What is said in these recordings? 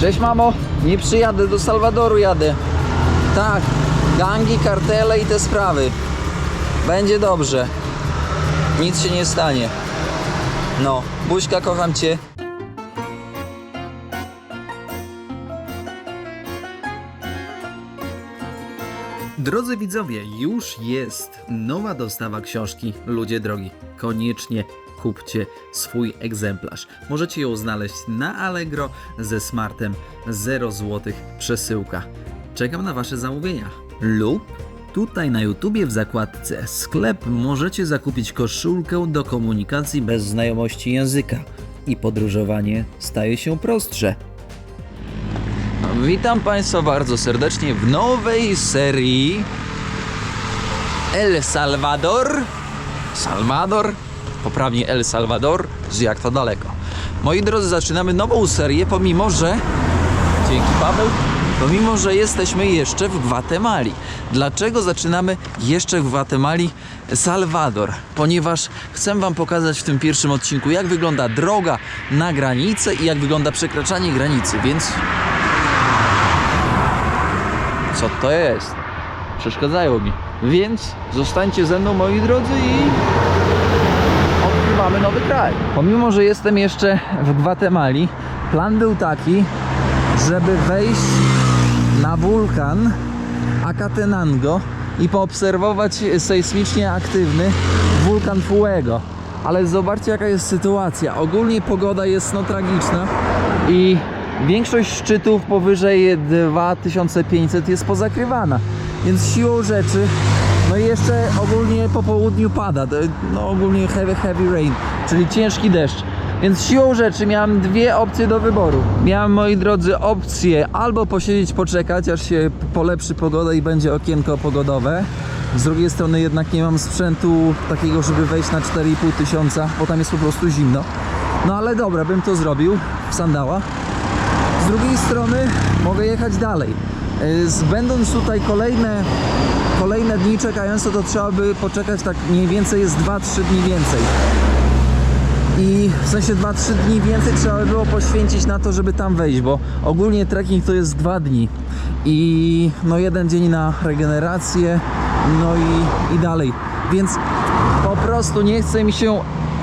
Cześć mamo, nie przyjadę, do Salwadoru jadę. Tak, gangi, kartele i te sprawy. Będzie dobrze. Nic się nie stanie. No, buźka, kocham cię. Drodzy widzowie, już jest nowa dostawa książki Ludzie Drogi. Koniecznie kupcie swój egzemplarz. Możecie ją znaleźć na Allegro ze smartem 0 zł przesyłka. Czekam na Wasze zamówienia. Lub tutaj na YouTubie w zakładce sklep możecie zakupić koszulkę do komunikacji bez znajomości języka i podróżowanie staje się prostsze. Witam Państwa bardzo serdecznie w nowej serii El Salvador. Salvador, poprawnie El Salvador, z jak to daleko. Moi drodzy, zaczynamy nową serię, pomimo że. Dzięki Paweł. Pomimo, że jesteśmy jeszcze w Gwatemali. Dlaczego zaczynamy jeszcze w Gwatemali Salwador? Ponieważ chcę Wam pokazać w tym pierwszym odcinku, jak wygląda droga na granicę i jak wygląda przekraczanie granicy, więc co to jest? Przeszkadzają mi. Więc zostańcie ze mną, moi drodzy, i odkrywamy nowy kraj. Pomimo, że jestem jeszcze w Gwatemali, plan był taki, żeby wejść na wulkan Acatenango i poobserwować sejsmicznie aktywny wulkan Fuego. Ale zobaczcie jaka jest sytuacja. Ogólnie pogoda jest no tragiczna i większość szczytów powyżej 2500 jest pozakrywana. Więc siłą rzeczy no i jeszcze ogólnie po południu pada, no ogólnie heavy, heavy rain, czyli ciężki deszcz. Więc siłą rzeczy miałem dwie opcje do wyboru. Miałem, moi drodzy, opcję albo posiedzieć, poczekać, aż się polepszy pogoda i będzie okienko pogodowe. Z drugiej strony jednak nie mam sprzętu takiego, żeby wejść na 4,5 tysiąca, bo tam jest po prostu zimno. No ale dobra, bym to zrobił w sandałach. Z drugiej strony mogę jechać dalej. Y, Będąc tutaj kolejne, kolejne dni czekając, to trzeba by poczekać tak mniej więcej jest 2-3 dni więcej. I w sensie 2-3 dni więcej trzeba by było poświęcić na to, żeby tam wejść, bo ogólnie trekking to jest 2 dni. I no jeden dzień na regenerację, no i, i dalej. Więc po prostu nie chce mi się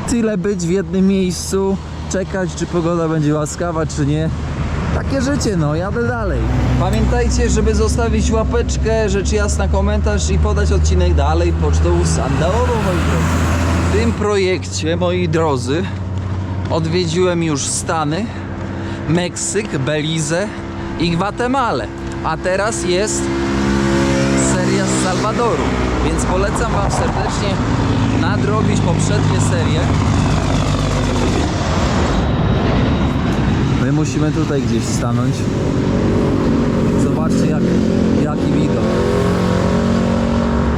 tyle być w jednym miejscu, czekać czy pogoda będzie łaskawa, czy nie. Takie życie, no, jadę dalej. Pamiętajcie, żeby zostawić łapeczkę, rzecz jasna, komentarz i podać odcinek dalej pocztą sandałową, moi drodzy. W tym projekcie, moi drodzy, odwiedziłem już Stany, Meksyk, Belize i Gwatemalę. A teraz jest seria z Salwadoru, więc polecam Wam serdecznie nadrobić poprzednie serie. Musimy tutaj gdzieś stanąć. Zobaczcie jak, jaki widok.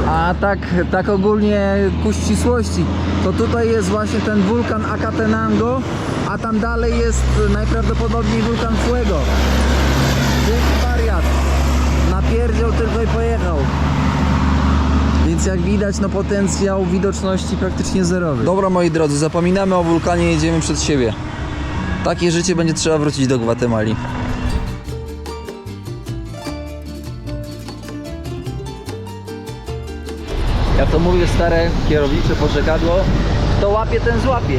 A tak, tak ogólnie ku ścisłości, to tutaj jest właśnie ten wulkan Acatenango, a tam dalej jest najprawdopodobniej wulkan Fuego. Wielki wariat. Napierdział tylko i pojechał. Więc jak widać, no potencjał widoczności praktycznie zerowy. Dobra moi drodzy, zapominamy o wulkanie, jedziemy przed siebie. Takie życie będzie trzeba wrócić do Gwatemali. Ja to mówię stare kierownicze pożegadło. Kto łapie, ten złapie.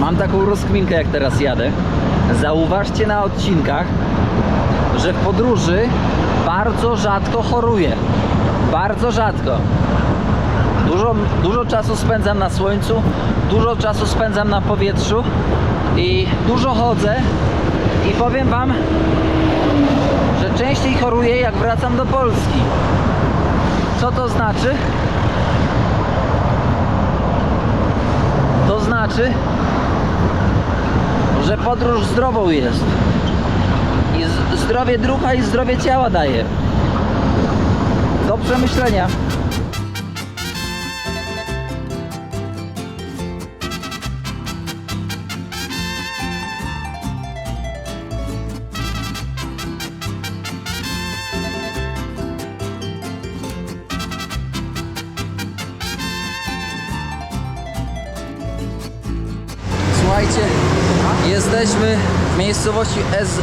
Mam taką rozkminkę jak teraz jadę. Zauważcie na odcinkach, że w podróży bardzo rzadko choruję. Bardzo rzadko. Dużo, dużo czasu spędzam na słońcu, dużo czasu spędzam na powietrzu i dużo chodzę. I powiem Wam, że częściej choruję jak wracam do Polski. Co to znaczy? To znaczy, że podróż zdrową jest zdrowie drucha i zdrowie ciała daje. Do przemyślenia. Słuchajcie, jesteśmy w miejscowości Es-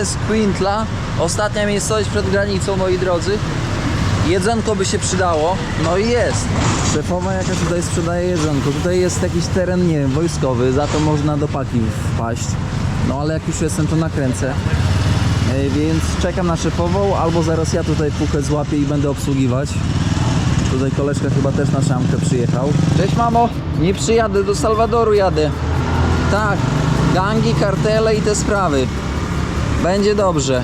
Esquintla. Ostatnia miejscowość przed granicą, moi drodzy. Jedzonko by się przydało. No i jest. Szefowa jaka tutaj sprzedaje jedzonko. Tutaj jest jakiś teren, nie wiem, wojskowy, za to można do paki wpaść. No ale jak już jestem, to nakręcę. E, Więc czekam na szefową, albo zaraz ja tutaj pukę złapię i będę obsługiwać. Tutaj koleżka chyba też na szamkę przyjechał. Cześć mamo, nie przyjadę, do Salwadoru jadę. Tak, gangi, kartele i te sprawy. Będzie dobrze.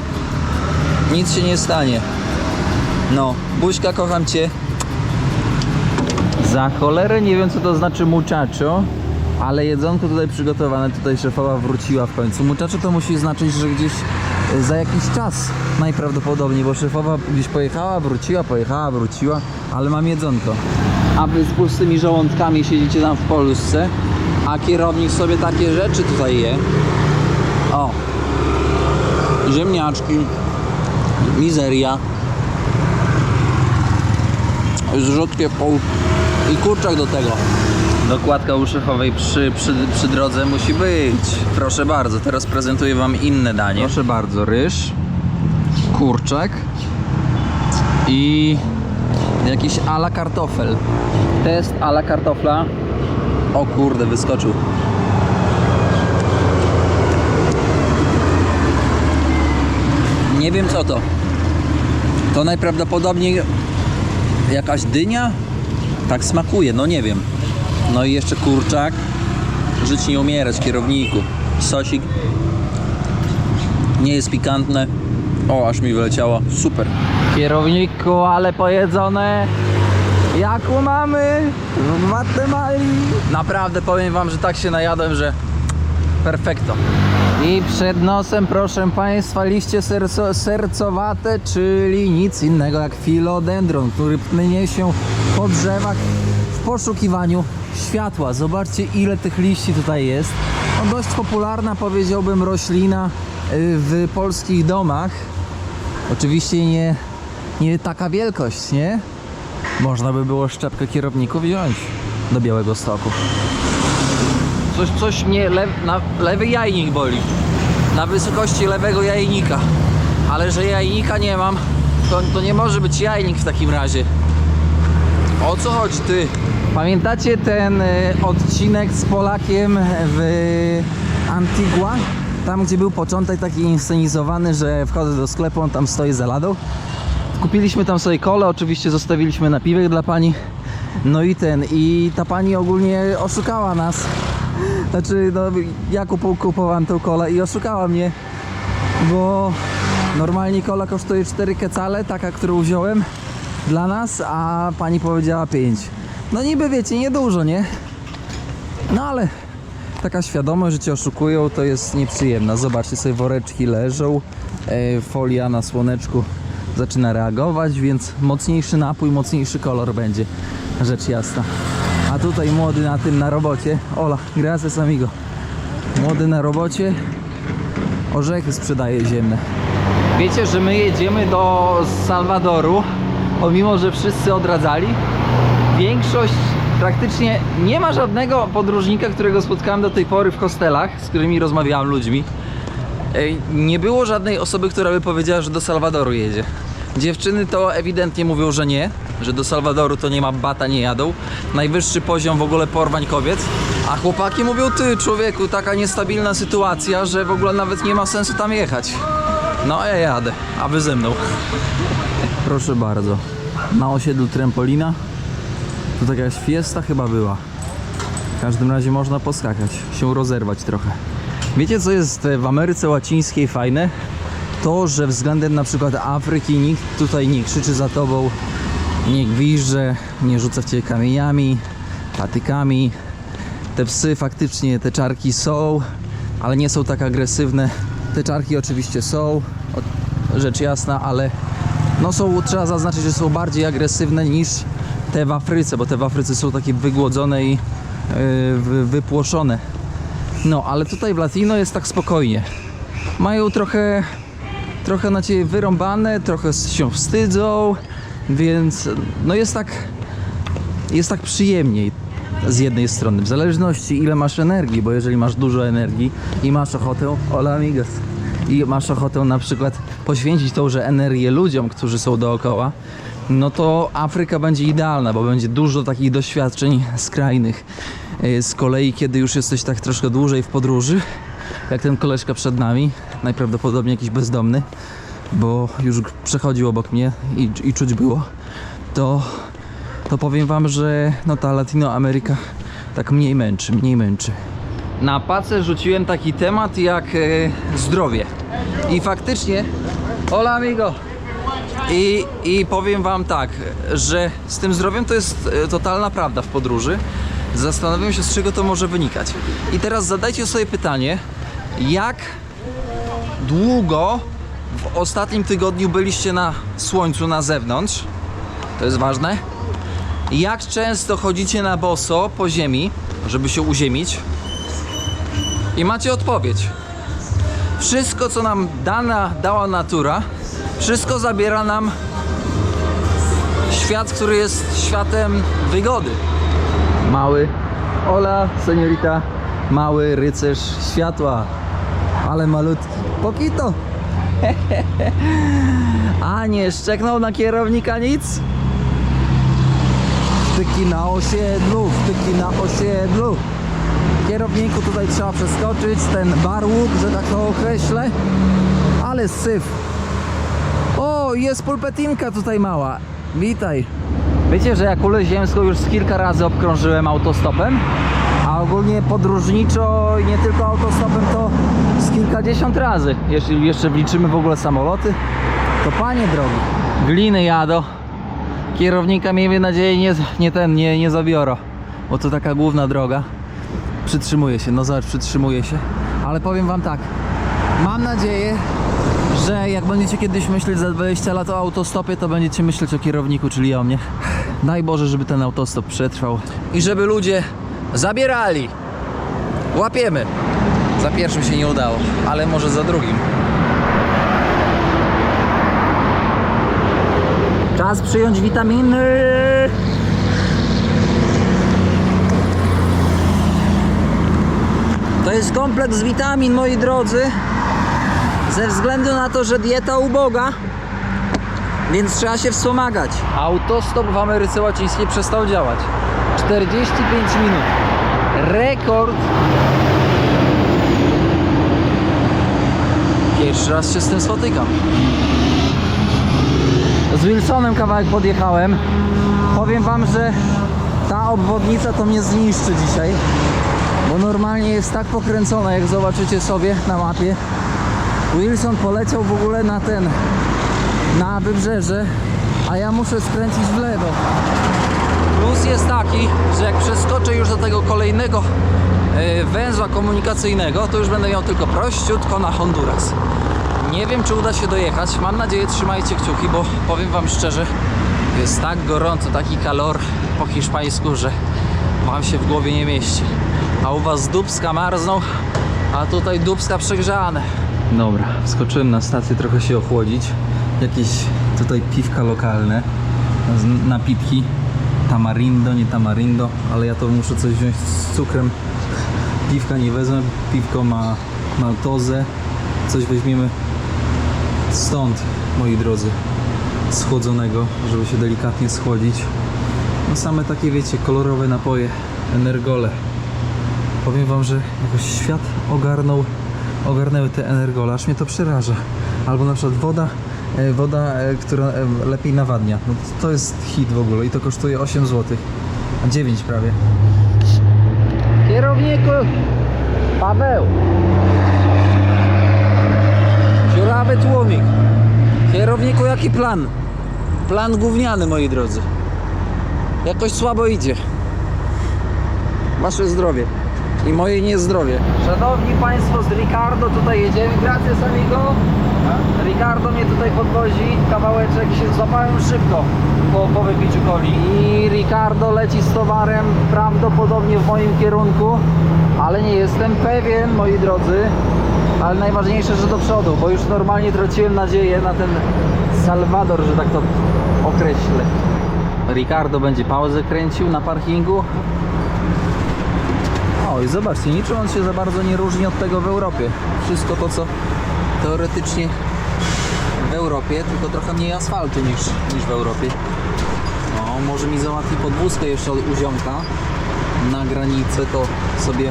Nic się nie stanie. No, buźka, kocham cię. Za cholerę nie wiem co to znaczy muchacho, ale jedzonko tutaj przygotowane, tutaj szefowa wróciła w końcu. Muchacho to musi znaczyć, że gdzieś e, za jakiś czas najprawdopodobniej, bo szefowa gdzieś pojechała, wróciła, pojechała, wróciła, ale mam jedzonko. A wy z pustymi żołądkami siedzicie tam w Polsce, a kierownik sobie takie rzeczy tutaj je. O, ziemniaczki, mizeria, zrzutkie w pół i kurczak do tego. Dokładka u szefowej przy, przy, przy drodze musi być. Proszę bardzo, teraz prezentuję Wam inne danie. Proszę bardzo, ryż, kurczak i jakiś ala kartofel. Test ala kartofla. O kurde, wyskoczył. Nie wiem co to. To najprawdopodobniej jakaś dynia? Tak smakuje, no nie wiem. No i jeszcze kurczak. Żyć nie umierać, kierowniku. Sosik. Nie jest pikantne. O, aż mi wyleciało. Super. Kierowniku, ale pojedzone. Jaką mamy? W Gwatemali. Naprawdę powiem wam, że tak się najadłem, że perfekto. I przed nosem, proszę Państwa, liście serco, sercowate, czyli nic innego jak filodendron, który pnie się po drzewach w poszukiwaniu światła. Zobaczcie, ile tych liści tutaj jest. No, dość popularna, powiedziałbym, roślina y, w polskich domach. Oczywiście nie, nie taka wielkość, nie? Można by było szczepkę kierowników wziąć do Białego Stoku. Coś, coś mnie lew, na, lewy jajnik boli. Na wysokości lewego jajnika. Ale że jajnika nie mam, to, to nie może być jajnik w takim razie. O co chodzi ty? Pamiętacie ten y, odcinek z Polakiem w Antigua? Tam gdzie był początek taki inscenizowany, że wchodzę do sklepu, on tam stoi za ladą. Kupiliśmy tam sobie kole, oczywiście zostawiliśmy napiwek dla pani. No i ten, i ta pani ogólnie oszukała nas. Znaczy, no ja kupu, kupowałem tą kolę i oszukała mnie, bo normalnie kola kosztuje 4 kecale, taka, którą wziąłem dla nas, a pani powiedziała 5. No niby wiecie, niedużo, nie? No ale taka świadomość, że cię oszukują, to jest nieprzyjemna. Zobaczcie sobie, woreczki leżą, e, folia na słoneczku zaczyna reagować, więc mocniejszy napój, mocniejszy kolor będzie, rzecz jasna. A tutaj młody na tym, na robocie, Ola, gracias amigo. Młody na robocie, orzechy sprzedaje ziemne. Wiecie, że my jedziemy do Salwadoru, pomimo, że wszyscy odradzali. Większość, praktycznie nie ma żadnego podróżnika, którego spotkałem do tej pory w hostelach, z którymi rozmawiałem ludźmi. Nie było żadnej osoby, która by powiedziała, że do Salwadoru jedzie. Dziewczyny to ewidentnie mówią, że nie, że do Salwadoru to nie ma bata, nie jadą. Najwyższy poziom w ogóle porwań kobiet. A chłopaki mówią, ty człowieku, taka niestabilna sytuacja, że w ogóle nawet nie ma sensu tam jechać. No ja jadę, a wy ze mną. Proszę bardzo, na osiedlu Trampolina to taka jakaś fiesta chyba była. W każdym razie można poskakać, się rozerwać trochę. Wiecie co jest w Ameryce Łacińskiej fajne? To, że względem na przykład Afryki nikt tutaj nie krzyczy za tobą, nie gwizdże, nie rzuca w ciebie kamieniami, patykami. Te psy faktycznie, te czarki są, ale nie są tak agresywne. Te czarki oczywiście są, rzecz jasna, ale no są, trzeba zaznaczyć, że są bardziej agresywne niż te w Afryce, bo te w Afryce są takie wygłodzone i yy, wy- wypłoszone. No, ale tutaj w Latino jest tak spokojnie. Mają trochę, trochę na ciebie wyrąbane, trochę się wstydzą, więc no jest tak, jest tak przyjemniej. z jednej strony. W zależności ile masz energii, bo jeżeli masz dużo energii i masz ochotę, hola amigos, i masz ochotę na przykład poświęcić tąże energię ludziom, którzy są dookoła, no to Afryka będzie idealna, bo będzie dużo takich doświadczeń skrajnych. Yy, Z kolei, kiedy już jesteś tak troszkę dłużej w podróży, jak ten koleżka przed nami, najprawdopodobniej jakiś bezdomny, bo już przechodził obok mnie i, i czuć było, to, to powiem wam, że no ta Latinoameryka tak mniej męczy, mniej męczy. Na pacę rzuciłem taki temat jak e, zdrowie. I faktycznie, hola amigo, i, I powiem Wam tak, że z tym zdrowiem to jest e, totalna prawda w podróży. Zastanawiam się, z czego to może wynikać. I teraz zadajcie sobie pytanie, jak długo w ostatnim tygodniu byliście na słońcu na zewnątrz? To jest ważne. Jak często chodzicie na boso po ziemi, żeby się uziemić? I macie odpowiedź. Wszystko, co nam dana, dała natura, wszystko zabiera nam świat, który jest światem wygody. Mały, Ola, seniorita, mały rycerz światła, ale malutki. Pokito. A nie szczeknął na kierownika nic? Wtyki na osiedlu, wtyki na osiedlu. Kierowniku tutaj trzeba przeskoczyć ten barłuk, że tak to określę. Ale syf. O, jest pulpetinka tutaj mała. Witaj. Wiecie, że ja kulę ziemską już kilka razy obkrążyłem autostopem, ogólnie podróżniczo i nie tylko autostopem to z kilkadziesiąt razy. Jeśli jeszcze wliczymy w ogóle samoloty, to panie drogi, gliny jadą. Kierownika miejmy nadzieję nie, nie ten, nie, nie zabiorą, bo to taka główna droga. Przytrzymuje się, no zobacz, przytrzymuje się. Ale powiem wam tak, mam nadzieję, że jak będziecie kiedyś myśleć za 20 lat o autostopie, to będziecie myśleć o kierowniku, czyli o mnie. Daj Boże, żeby ten autostop przetrwał. I żeby ludzie zabierali. Łapiemy. Za pierwszym się nie udało, ale może za drugim. Czas przyjąć witaminy. To jest kompleks witamin, moi drodzy. Ze względu na to, że dieta uboga, więc trzeba się wspomagać. Autostop w Ameryce Łacińskiej przestał działać. 45 minut. Rekord. Pierwszy raz się z tym spotykam. Z Wilsonem kawałek podjechałem. Powiem wam, że ta obwodnica to mnie zniszczy dzisiaj. Bo normalnie jest tak pokręcona, jak zobaczycie sobie na mapie. Wilson poleciał w ogóle na ten, na wybrzeże, a ja muszę skręcić w lewo. Plus jest taki, że jak przeskoczę już do tego kolejnego e, węzła komunikacyjnego, to już będę miał tylko prościutko na Honduras. Nie wiem, czy uda się dojechać. Mam nadzieję, trzymajcie kciuki, bo powiem wam szczerze, jest tak gorąco, taki kalor po hiszpańsku, że wam się w głowie nie mieści. A u was dubska marzną, a tutaj dubska przegrzane. Dobra, wskoczyłem na stację trochę się ochłodzić. Jakieś tutaj piwka lokalne, napitki. Tamarindo, nie tamarindo, ale ja to muszę coś wziąć z cukrem. Piwka nie wezmę, piwko ma maltozę. Coś weźmiemy stąd, moi drodzy, schłodzonego, żeby się delikatnie schłodzić. No same takie, wiecie, kolorowe napoje, energole. Powiem wam, że jakoś świat ogarnął, ogarnęły te energole, aż mnie to przeraża. Albo na przykład woda, woda, e, która e, lepiej nawadnia. No to- jest hit w ogóle i to kosztuje 8 zł. A 9 prawie. Kierowniku! Paweł! Dziurawy tłumik. Kierowniku, jaki plan? Plan gówniany, moi drodzy. Jakoś słabo idzie. Wasze zdrowie i moje niezdrowie. Szanowni Państwo, z Ricardo tutaj jedziemy. Gracias amigo. Ricardo mnie tutaj podwozi. Kawałeczek się złapałem szybko po, po wypiciu coli. I Ricardo leci z towarem prawdopodobnie w moim kierunku, ale nie jestem pewien, moi drodzy. Ale najważniejsze, że do przodu, bo już normalnie traciłem nadzieję na ten Salwador, że tak to określę. Ricardo będzie pauzę kręcił na parkingu. O i zobaczcie, niczym on się za bardzo nie różni od tego w Europie. Wszystko to, co teoretycznie w Europie, tylko trochę mniej asfaltu niż, niż w Europie. O, może mi załatwi podwózkę jeszcze od u ziomka na granicę, to sobie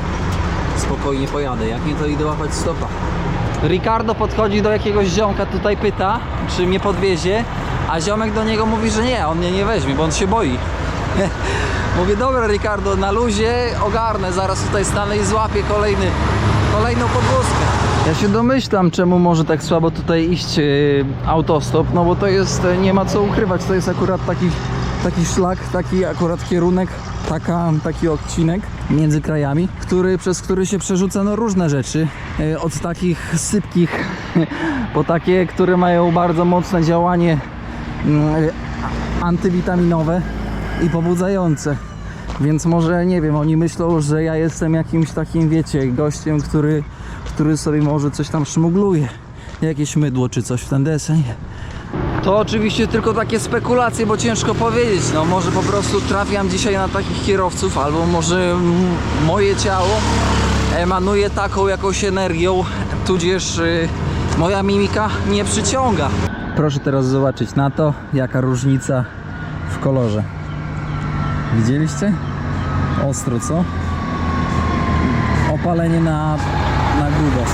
spokojnie pojadę. Jak nie, to idę łapać stopa. Ricardo podchodzi do jakiegoś ziomka, tutaj pyta, czy mnie podwiezie, a ziomek do niego mówi, że nie, on mnie nie weźmie, bo on się boi. Mówię, dobra Ricardo, na luzie ogarnę, zaraz tutaj stanę i złapię kolejny, kolejną podwózkę. Ja się domyślam, czemu może tak słabo tutaj iść yy, autostop, no bo to jest, e, nie ma co ukrywać, to jest akurat taki, taki szlak, taki akurat kierunek, taka, taki odcinek między krajami, który, przez który się przerzuca no, różne rzeczy, yy, od takich sypkich po takie, które mają bardzo mocne działanie yy, antywitaminowe i pobudzające. Więc może nie wiem, oni myślą, że ja jestem jakimś takim, wiecie, gościem, który, który sobie może coś tam szmugluje. Jakieś mydło czy coś w ten deseń. To oczywiście tylko takie spekulacje, bo ciężko powiedzieć. No może po prostu trafiam dzisiaj na takich kierowców, albo może moje ciało emanuje taką jakąś energią, tudzież y, moja mimika nie przyciąga. Proszę teraz zobaczyć na to, jaka różnica w kolorze. Widzieliście? Ostro, co? Opalenie na, na grubo.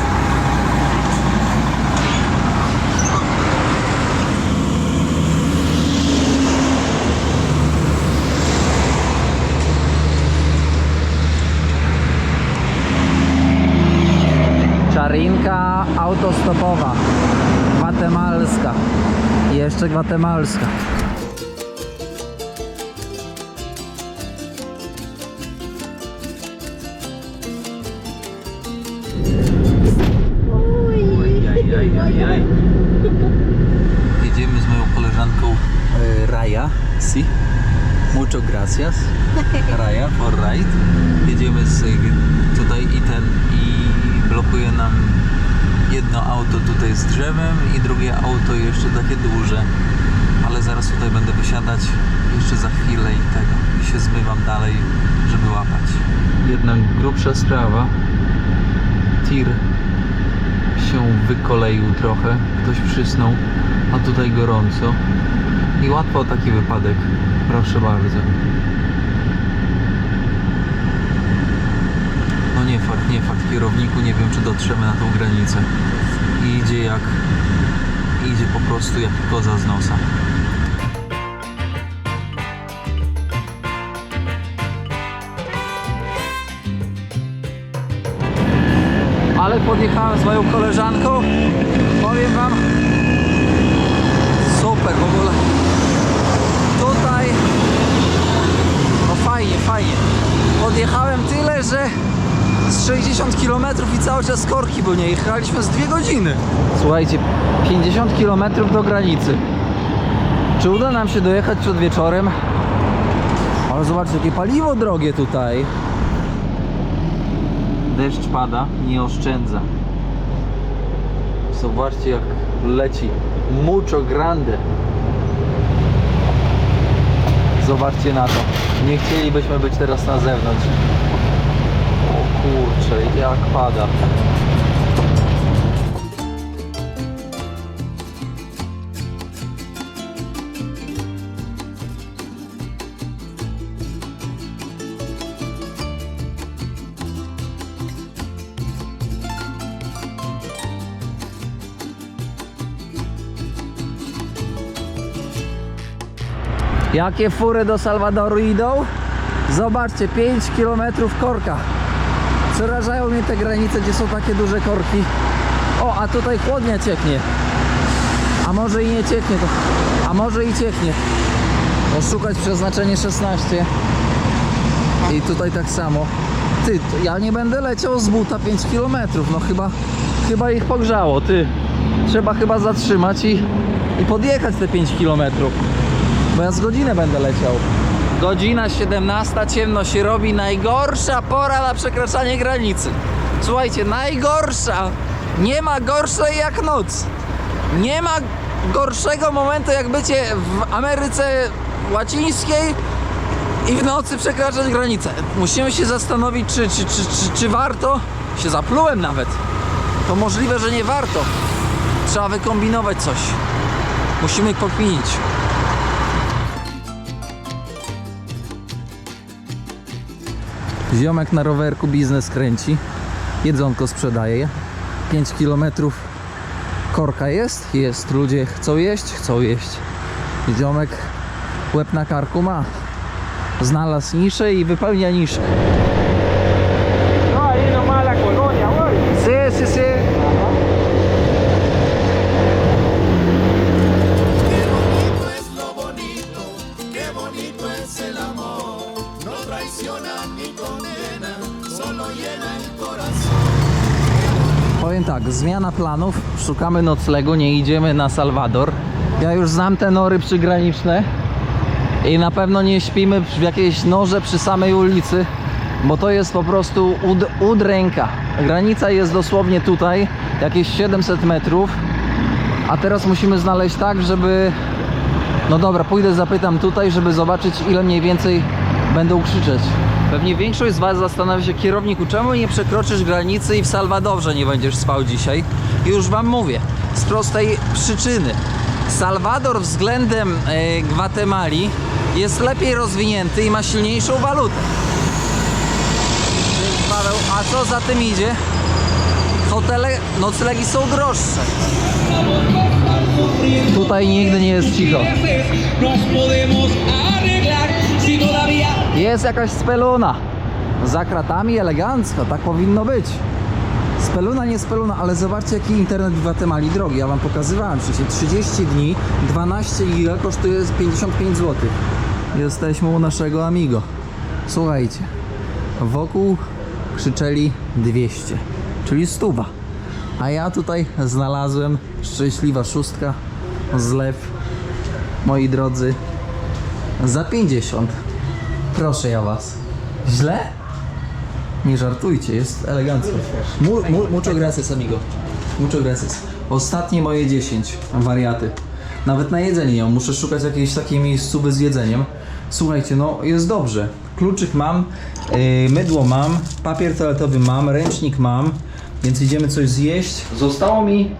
Czarinka autostopowa. Gwatemalska. Jeszcze gwatemalska. Jedziemy z moją koleżanką e, Raja. Si. Mucho gracias. Raja for ride. Jedziemy z tutaj i ten i blokuje nam jedno auto tutaj z drzewem i drugie auto jeszcze takie duże. Ale zaraz tutaj będę wysiadać jeszcze za chwilę i tego. I się zmywam dalej, żeby łapać. Jednak grubsza sprawa. Tir się wykoleił trochę, ktoś przysnął, a tutaj gorąco. I łatwo o taki wypadek, proszę bardzo. No nie fakt, nie fakt, kierowniku, nie wiem czy dotrzemy na tą granicę. I idzie jak, idzie po prostu jak koza z nosa. Ale podjechałem z moją koleżanką. Powiem wam, super w ogóle. Tutaj, no fajnie, fajnie. Podjechałem tyle, że z 60 km i cały czas korki, bo nie jechaliśmy z 2 godziny. Słuchajcie, 50 km do granicy. Czy uda nam się dojechać przed wieczorem? Ale zobaczcie, jakie paliwo drogie tutaj. Deszcz pada, nie oszczędza. Zobaczcie jak leci. Mucho grande. Zobaczcie na to. Nie chcielibyśmy być teraz na zewnątrz. O kurczę, jak pada. Jakie fury do Salwadoru idą? Zobaczcie, 5 km korka. Przerażają mnie te granice, gdzie są takie duże korki. O, a tutaj chłodnia cieknie. A może i nie cieknie to. A może i cieknie. Oszukać przeznaczenie 16. I tutaj tak samo. Ty, ja nie będę leciał z buta 5 km. No chyba, chyba ich pogrzało, ty. Trzeba chyba zatrzymać i, i podjechać te 5 km. Bo ja z godzinę będę leciał. Godzina 17, ciemno się robi. Najgorsza pora na przekraczanie granicy. Słuchajcie, najgorsza. Nie ma gorszej jak noc. Nie ma gorszego momentu jak bycie w Ameryce łacińskiej i w nocy przekraczać granicę. Musimy się zastanowić, czy, czy, czy, czy, czy warto. Się zaplułem nawet. To możliwe, że nie warto. Trzeba wykombinować coś. Musimy pokminić. Ziomek na rowerku biznes kręci. Jedzonko sprzedaje. 5 km korka jest? Jest. Ludzie chcą jeść? Chcą jeść. Ziomek łeb na karku ma. Znalazł niszę i wypełnia niszę. Zmiana planów, szukamy noclegu, nie idziemy na Salwador. Ja już znam te nory przygraniczne i na pewno nie śpimy w jakiejś norze przy samej ulicy, bo to jest po prostu ud, udręka. Granica jest dosłownie tutaj, jakieś 700 metrów, a teraz musimy znaleźć tak, żeby... No dobra, pójdę zapytam tutaj, żeby zobaczyć ile mniej więcej będą krzyczeć. Pewnie większość z Was zastanawia się, kierowniku, czemu nie przekroczysz granicy i w Salwadorze nie będziesz spał dzisiaj? Już Wam mówię, z prostej przyczyny. Salwador względem e, Gwatemali jest lepiej rozwinięty i ma silniejszą walutę. Paweł, a co za tym idzie? Hotele, noclegi są droższe. Tutaj nigdy nie jest cicho. Jest jakaś speluna. Za kratami elegancko, tak powinno być. Speluna, nie speluna, ale zobaczcie jaki internet w Gwatemali drogi. Ja wam pokazywałem przecież 30 dni, 12 giga kosztuje 55 zł. Jesteśmy u naszego Amigo. Słuchajcie, wokół krzyczeli 200, czyli stuwa. A ja tutaj znalazłem szczęśliwa szóstka, zlew, moi drodzy, za 50. Proszę ja was. Źle? Nie żartujcie, jest elegancko. Mu, mu, mucho gracias, amigo. Mucho gracias. Ostatnie moje 10 wariaty. Nawet na jedzenie nie mam. Muszę szukać jakiejś takiej miejscowy z jedzeniem. Słuchajcie, no jest dobrze. Kluczyk mam, yy, mydło mam, papier toaletowy mam, ręcznik mam, więc idziemy coś zjeść. Zostało mi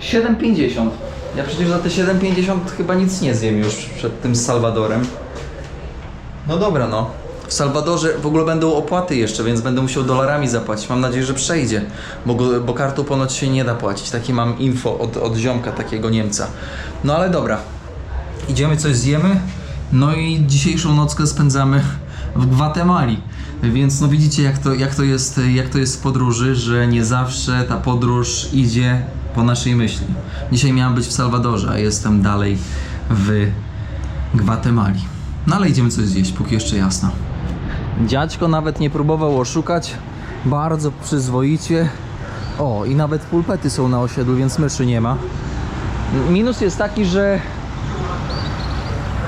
7,50. Ja przecież za te 7,50 chyba nic nie zjem już przed tym Salwadorem. No dobra, no. W Salwadorze w ogóle będą opłaty jeszcze, więc będę musiał dolarami zapłacić. Mam nadzieję, że przejdzie, bo, go- bo kartą ponoć się nie da płacić. Takie mam info od, od ziomka, takiego Niemca. No ale dobra. Idziemy coś zjemy. No i dzisiejszą nockę spędzamy w Gwatemali. Więc no widzicie jak to, jak, to jest, jak to jest w podróży, że nie zawsze ta podróż idzie po naszej myśli. Dzisiaj miałem być w Salwadorze, a jestem dalej w Gwatemali. No ale idziemy coś zjeść, póki jeszcze jasno. Dziadźko nawet nie próbował oszukać. Bardzo przyzwoicie. O, i nawet pulpety są na osiedlu, więc myszy nie ma. Minus jest taki, że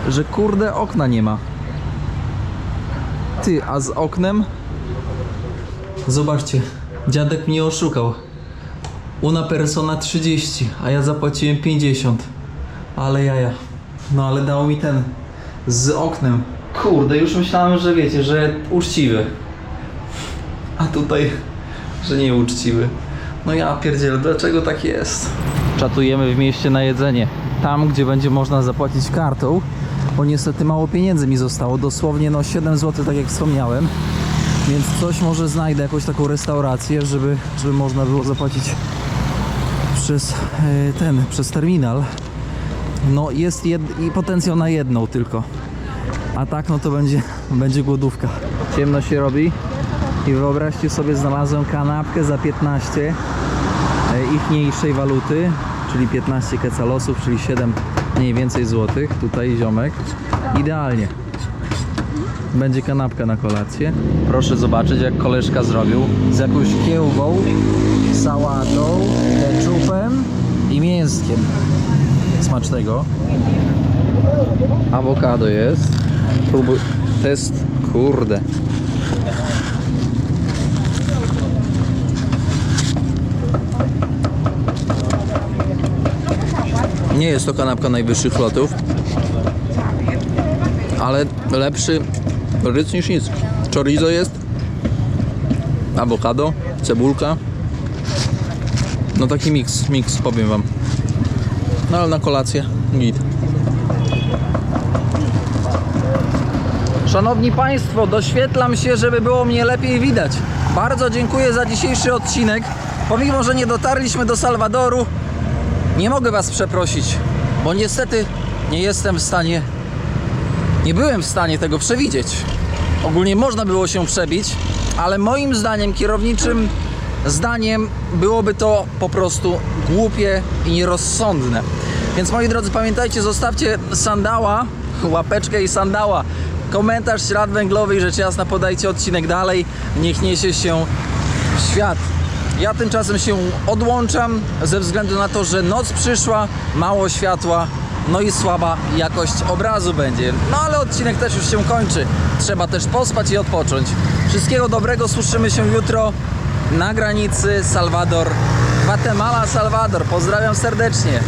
że kurde okna nie ma. Ty, a z oknem? Zobaczcie, dziadek mnie oszukał. Una persona 30, a ja zapłaciłem 50. Ale jaja. No ale dało mi ten z oknem. Kurde, już myślałem, że wiecie, że uczciwy. A tutaj, że nie uczciwy. No ja pierdzielę, dlaczego tak jest? Czatujemy w mieście na jedzenie. Tam, gdzie będzie można zapłacić kartą, bo niestety mało pieniędzy mi zostało. Dosłownie no 7 zł, tak jak wspomniałem. Więc coś może znajdę, jakąś taką restaurację, żeby, żeby można było zapłacić przez e, ten, przez terminal. No jest jed... i potencjał na jedną tylko. A tak no to będzie, będzie głodówka. Ciemno się robi i wyobraźcie sobie znalazłem kanapkę za 15 e, ichniejszej waluty, czyli 15 kecalosów, czyli 7 mniej więcej złotych. Tutaj ziomek. Idealnie. Będzie kanapka na kolację. Proszę zobaczyć jak koleżka zrobił z jakąś kiełbą, sałatą, keczupem i mięskiem. Smacznego. Awokado jest. Próbuj. Test. Kurde. Nie jest to kanapka najwyższych lotów. ale lepszy ryc niż nic. Chorizo jest, awokado, cebulka. No taki miks, miks powiem wam. No ale na kolację git. Szanowni Państwo, doświetlam się, żeby było mnie lepiej widać. Bardzo dziękuję za dzisiejszy odcinek. Pomimo, że nie dotarliśmy do Salwadoru, nie mogę Was przeprosić, bo niestety nie jestem w stanie, nie byłem w stanie tego przewidzieć. Ogólnie można było się przebić, ale moim zdaniem, kierowniczym zdaniem, byłoby to po prostu głupie i nierozsądne. Więc moi drodzy, pamiętajcie, zostawcie sandała, łapeczkę i sandała, komentarz ślad węglowy i rzecz jasna podajcie odcinek dalej, niech niesie się świat. Ja tymczasem się odłączam ze względu na to, że noc przyszła, mało światła, no i słaba jakość obrazu będzie. No ale odcinek też już się kończy. Trzeba też pospać i odpocząć. Wszystkiego dobrego, słyszymy się jutro na granicy Salwador, Guatemala, Salwador. Pozdrawiam serdecznie.